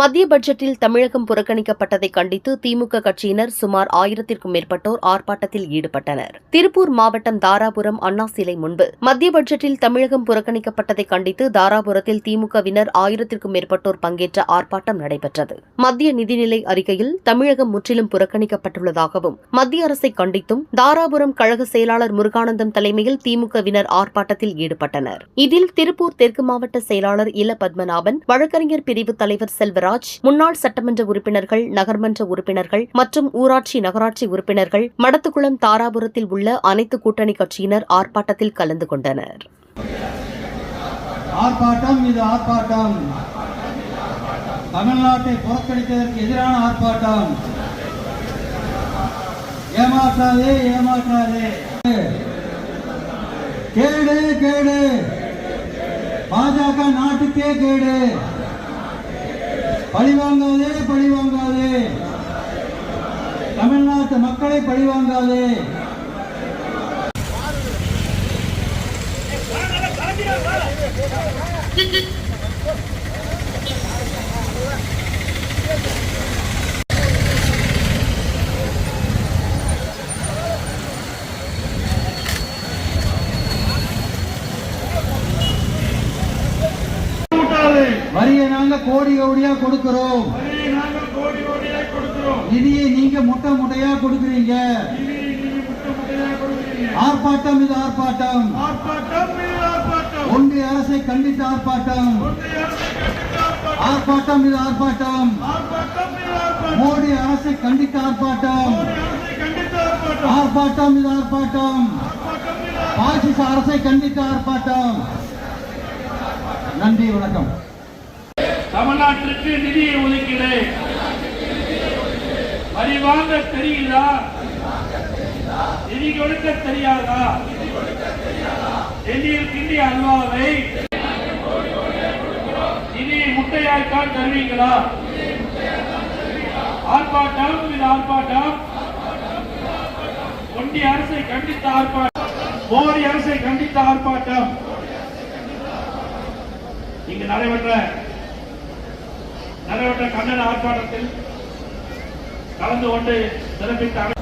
மத்திய பட்ஜெட்டில் தமிழகம் புறக்கணிக்கப்பட்டதை கண்டித்து திமுக கட்சியினர் சுமார் ஆயிரத்திற்கும் மேற்பட்டோர் ஆர்ப்பாட்டத்தில் ஈடுபட்டனர். திருப்பூர் மாவட்டம் தாராபுரம் அண்ணா சிலை முன்பு மத்திய பட்ஜெட்டில் தமிழகம் புறக்கணிக்கப்பட்டதை கண்டித்து தாராபுரத்தில் திமுகவினர் ஆயிரத்திற்கும் மேற்பட்டோர் பங்கேற்ற ஆர்ப்பாட்டம் நடைபெற்றது. மத்திய நிதிநிலை அறிக்கையில் தமிழகம் முற்றிலும் புறக்கணிக்கப்பட்டுள்ளதாகவும் மத்திய அரசை கண்டித்தும் தாராபுரம் கழக செயலாளர் முருகானந்தம் தலைமையில் திமுகவினர் ஆர்ப்பாட்டத்தில் ஈடுபட்டனர். இதில் திருப்பூர் தெற்கு மாவட்ட செயலாளர் இல பத்மநாபன் வழக்கறிஞர் பிரிவு தலைவர் செல்வராஜ் முன்னாள் சட்டமன்ற உறுப்பினர்கள் நகர்மன்ற உறுப்பினர்கள் மற்றும் ஊராட்சி நகராட்சி உறுப்பினர்கள் மடத்துக்குளம் தாராபுரத்தில் உள்ள அனைத்து கூட்டணி கட்சியினர் ஆர்ப்பாட்டத்தில் கலந்து கொண்டனர். ஆர்ப்பாட்டம் இது ஆர்ப்பாட்டம். தமிழ்நாட்டை புறக்கணித்ததற்கு எதிரான ஆர்ப்பாட்டம். ஏமாற்றாதே ஏமாற்றாதே. கேடு கேடு. பாஜக நாட்டுக்கே கேடு. பழிவாங்காதே பழிவாங்காதே தமிழ்நாட்டு மக்களை பழிவாங்காதே Thank you. வரியை நாங்க கோடி கோடியா கொடுக்கிறோம். நிதியை நீங்க முட்டை முட்டையா கொடுக்கிறீங்க. ஆர்ப்பாட்டம் இது ஆர்ப்பாட்டம். ஒன்றிய அரசை கண்டித்து ஆர்ப்பாட்டம். ஆர்ப்பாட்டம் இது ஆர்ப்பாட்டம். மோடி அரசை கண்டித்து ஆர்ப்பாட்டம். ஆர்ப்பாட்டம் இது ஆர்ப்பாட்டம். பாசிச அரசை கண்டித்து ஆர்ப்பாட்டம். நன்றி வணக்கம். தமிழ்நாட்டிற்கு நிதியை ஒதுக்கீடு வரி வாங்க தெரியுதா? நிதி கொடுக்க தெரியாதா? டெல்லியில் கிண்டிய அல்வாவை நிதியை முட்டையாய்த்தான் தருவீங்களா? ஆர்ப்பாட்டம் இது ஆர்ப்பாட்டம். ஒன்றிய அரசை கண்டித்த ஆர்ப்பாட்டம். மோடி அரசை கண்டித்த ஆர்ப்பாட்டம். இங்கு நடைபெற்ற நடைபெற்ற கண்ணன் ஆர்ப்பாட்டத்தில் கலந்து கொண்டு சிறப்பித்த